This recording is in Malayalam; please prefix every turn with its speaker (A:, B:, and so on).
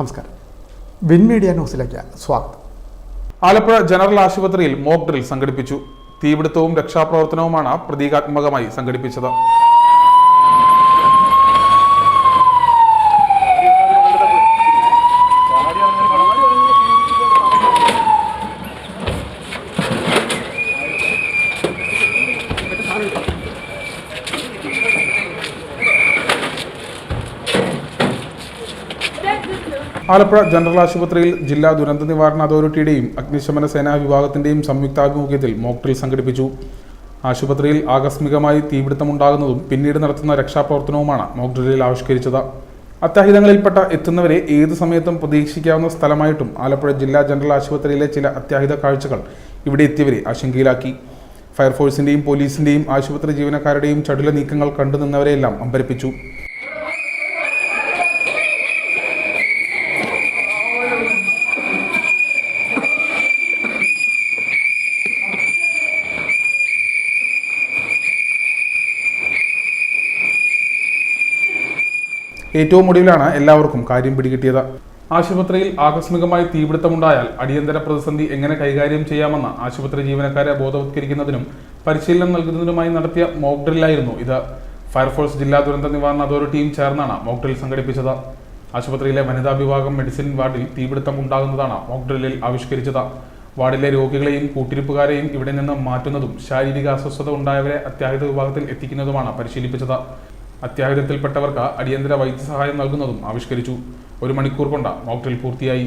A: നമസ്കാരം. വിൻ മീഡിയ ന്യൂസിലേക്ക് സ്വാഗതം.
B: ആലപ്പുഴ ജനറൽ ആശുപത്രിയിൽ മോക്ക് ഡ്രിൽ സംഘടിപ്പിച്ചു. തീപിടുത്തവും രക്ഷാപ്രവർത്തനവുമാണ് പ്രതീകാത്മകമായി സംഘടിപ്പിച്ചത്. ആലപ്പുഴ ജനറൽ ആശുപത്രിയിൽ ജില്ലാ ദുരന്ത നിവാരണ അതോറിറ്റിയുടെയും അഗ്നിശമന സേനാ വിഭാഗത്തിന്റെയും സംയുക്താഭിമുഖ്യത്തിൽ മോക്ക് ഡ്രിൽ സംഘടിപ്പിച്ചു. ആശുപത്രിയിൽ ആകസ്മികമായി തീപിടുത്തമുണ്ടാകുന്നതും പിന്നീട് നടത്തുന്ന രക്ഷാപ്രവർത്തനവുമാണ് മോക്ക് ഡ്രില്ലിൽ ആവിഷ്കരിച്ചത്. അത്യാഹിതങ്ങളിൽപ്പെട്ട എത്തുന്നവരെ ഏത് സമയത്തും പ്രതീക്ഷിക്കാവുന്ന സ്ഥലമായിട്ടും ആലപ്പുഴ ജില്ലാ ജനറൽ ആശുപത്രിയിലെ ചില അത്യാഹിത കാഴ്ചകൾ ഇവിടെ എത്തിയവരെ ആശങ്കയിലാക്കി. ഫയർഫോഴ്സിന്റെയും പോലീസിന്റെയും ആശുപത്രി ജീവനക്കാരുടെയും ചടുല നീക്കങ്ങൾ കണ്ടുനിന്നവരെയെല്ലാം അമ്പരപ്പിച്ചു. ഏറ്റവും ഒടുവിലാണ് എല്ലാവർക്കും കാര്യം പിടികിട്ടിയത്. ആശുപത്രിയിൽ ആകസ്മികമായി തീപിടുത്തമുണ്ടായാൽ അടിയന്തര പ്രതിസന്ധി എങ്ങനെ കൈകാര്യം ചെയ്യാമെന്ന് ആശുപത്രി ജീവനക്കാരെ ബോധവത്കരിക്കുന്നതിനും പരിശീലനം നൽകുന്നതിനുമായി നടത്തിയ മോക്ക് ഇത്. ഫയർഫോഴ്സ് ജില്ലാ ദുരന്ത നിവാരണ അതോറിറ്റിയും ചേർന്നാണ് മോക്ക് ഡ്രിൽ സംഘടിപ്പിച്ചത്. ആശുപത്രിയിലെ വനിതാ വിഭാഗം മെഡിസിൻ വാർഡിൽ തീപിടുത്തം ഉണ്ടാകുന്നതാണ് മോക്ക് ഡ്രില്ലിൽ ആവിഷ്കരിച്ചത്. വാർഡിലെ രോഗികളെയും കൂട്ടിരിപ്പുകാരെയും ഇവിടെ നിന്ന് മാറ്റുന്നതും ശാരീരിക അസ്വസ്ഥത ഉണ്ടായവരെ അത്യാഹിത വിഭാഗത്തിൽ എത്തിക്കുന്നതുമാണ് പരിശീലിപ്പിച്ചത്. അത്യാഹിതത്തിൽപ്പെട്ടവർക്ക് അടിയന്തര വൈദ്യസഹായം നൽകുന്നതും ആവിഷ്കരിച്ചു. ഒരു മണിക്കൂർ കൊണ്ട് മോക്ക് പൂർത്തിയായി.